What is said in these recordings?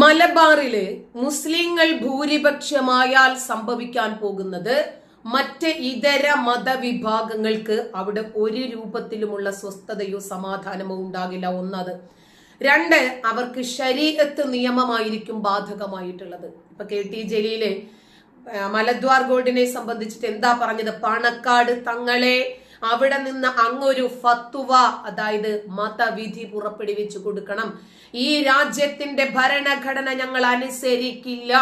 മലബാറിൽ മുസ്ലിങ്ങൾ ഭൂരിപക്ഷമായാൽ സംഭവിക്കാൻ പോകുന്നത് മറ്റ് ഇതര മതവിഭാഗങ്ങൾക്ക് അവിടെ ഒരു രൂപത്തിലുമുള്ള സ്വസ്ഥതയോ സമാധാനമോ ഉണ്ടാകില്ല. ഒന്നത്. രണ്ട് അവർക്ക് ശരീരത്ത് നിയമമായിരിക്കും ബാധകമായിട്ടുള്ളത്. ഇപ്പൊ കെ ടി ജലീലെ മലദ്വാർ ഗോൾഡിനെ സംബന്ധിച്ചിട്ട് എന്താ പറഞ്ഞത്? പണക്കാട് തങ്ങളെ അവിടെ നിന്ന് അങ്ങൊരു ഫത്തുവ അതായത് മതവിധി പുറപ്പെടുവിച്ചു കൊടുക്കണം. ഈ രാജ്യത്തിന്റെ ഭരണഘടന ഞങ്ങൾ അനുസരിക്കില്ല.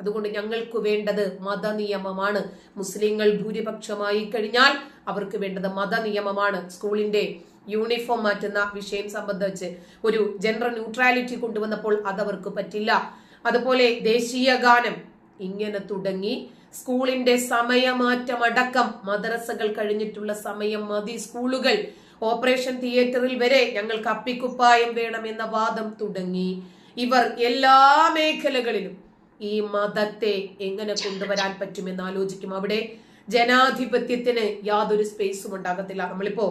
അതുകൊണ്ട് ഞങ്ങൾക്ക് വേണ്ടത് മതനിയമമാണ്. മുസ്ലിങ്ങൾ ഭൂരിപക്ഷമായി കഴിഞ്ഞാൽ അവർക്ക് വേണ്ടത് മതനിയമമാണ്. സ്കൂളിന്റെ യൂണിഫോം മാറ്റുന്ന വിഷയം സംബന്ധിച്ച് ഒരു ജനറൽ ന്യൂട്രാലിറ്റി കൊണ്ടുവന്നപ്പോൾ അതവർക്ക് പറ്റില്ല. അതുപോലെ ദേശീയ ഗാനം ഇങ്ങനെ തുടങ്ങി. സ്കൂളിന്റെ സമയമാറ്റം അടക്കം മദ്രസകൾ കഴിഞ്ഞിട്ടുള്ള സമയം മതി. സ്കൂളുകൾ ഓപ്പറേഷൻ തിയേറ്ററിൽ വരെ ഞങ്ങൾക്ക് അപ്പിക്കുപ്പായം വേണമെന്ന വാദം തുടങ്ങി. ഇവർ എല്ലാ മേഖലകളിലും ഈ മതത്തെ എങ്ങനെ കൊണ്ടുവരാൻ പറ്റുമെന്ന് ആലോചിക്കും. അവിടെ ജനാധിപത്യത്തിന് യാതൊരു സ്പേസും ഉണ്ടാകത്തില്ല. നമ്മളിപ്പോ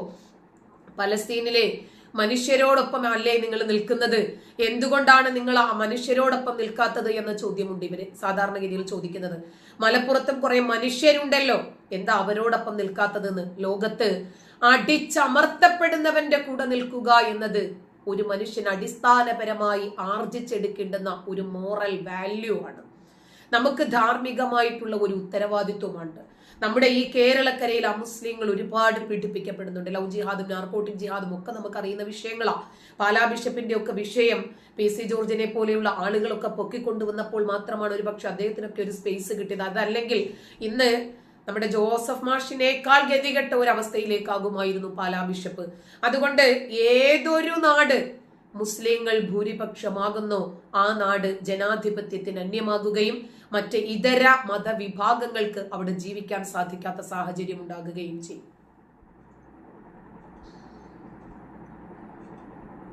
പലസ്തീനിലെ മനുഷ്യരോടൊപ്പം അല്ലേ നിങ്ങൾ നിൽക്കുന്നത്? എന്തുകൊണ്ടാണ് നിങ്ങൾ ആ മനുഷ്യരോടൊപ്പം നിൽക്കാത്തത് എന്ന ചോദ്യമുണ്ട് ഇവർ സാധാരണഗതിയിൽ ചോദിക്കുന്നത്. മലപ്പുറത്തും കുറെ മനുഷ്യരുണ്ടല്ലോ. എന്താ അവരോടൊപ്പം നിൽക്കാത്തതെന്ന്? ലോകത്ത് അടിച്ചമർത്തപ്പെടുന്നവന്റെ കൂടെ നിൽക്കുക എന്നത് ഒരു മനുഷ്യൻ അടിസ്ഥാനപരമായി ആർജിച്ചെടുക്കേണ്ടുന്ന ഒരു മോറൽ വാല്യൂ ആണ്. നമുക്ക് ധാർമ്മികമായിട്ടുള്ള ഒരു ഉത്തരവാദിത്വമുണ്ട്. നമ്മുടെ ഈ കേരളക്കരയിൽ അമുസ്ലിങ്ങൾ ഒരുപാട് പീഡിപ്പിക്കപ്പെടുന്നുണ്ട്. ലവ് ജിഹാദും നാർക്കോട്ടിക് ജിഹാദും ഒക്കെ നമുക്ക് അറിയുന്ന വിഷയങ്ങളാ. പാലാ ബിഷപ്പിന്റെ ഒക്കെ വിഷയം പി സി ജോർജിനെ പോലെയുള്ള ആളുകളൊക്കെ പൊക്കിക്കൊണ്ടുവന്നപ്പോൾ മാത്രമാണ് ഒരുപക്ഷെ അദ്ദേഹത്തിനൊക്കെ ഒരു സ്പേസ് കിട്ടിയത്. അതല്ലെങ്കിൽ ഇന്ന് നമ്മുടെ ജോസഫ് മാഷിനേക്കാൾ ഗതികെട്ട ഒരു അവസ്ഥയിലേക്കാകുമായിരുന്നു പാലാ ബിഷപ്പ്. അതുകൊണ്ട് ഏതൊരു നാട് മുസ്ലിങ്ങൾ ഭൂരിപക്ഷമാകുന്നു. ആ നാട് ജനാധിപത്യത്തിന് അന്യമാകുകയും മറ്റ് ഇതര മതവിഭാഗങ്ങൾക്ക് അവിടെ ജീവിക്കാൻ സാധിക്കാത്ത സാഹചര്യം ഉണ്ടാകുകയും ചെയ്യും.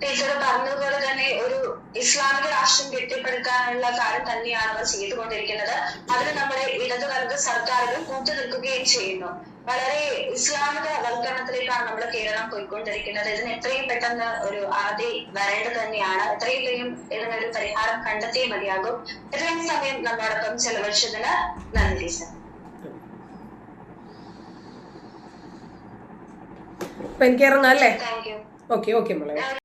ടീച്ചർ പറഞ്ഞതുപോലെ തന്നെ ഒരു ഇസ്ലാമിക രാഷ്ട്രം കെട്ടിപ്പടുക്കാനുള്ള കാര്യം തന്നെയാണ് അവർ ചെയ്തുകൊണ്ടിരിക്കുന്നത്. അതിന് നമ്മുടെ ഇടതുവർഗ സർക്കാരുകൾ കൂട്ടുനിൽക്കുകയും ചെയ്യുന്നു. വളരെ ഇസ്ലാമിക വൽക്കരണത്തിലേക്കാണ് നമ്മുടെ കേരളം പോയിക്കൊണ്ടിരിക്കുന്നത്. ഇതിന് എത്രയും പെട്ടെന്ന് ഒരു ആദ്യ വരേണ്ടത് തന്നെയാണ്. എത്രയും വേഗം ഇതിനൊരു പരിഹാരം കണ്ടെത്തിയേ മതിയാകും. ഇത്രയും സമയം നമ്മോടൊപ്പം ചെലവഴിച്ചതിന് നന്ദി ടീച്ചർ അപ്പൊ എനിക്ക് ഇറങ്ങാം അല്ലേ? ഓക്കെ ഓക്കെ മോളെ.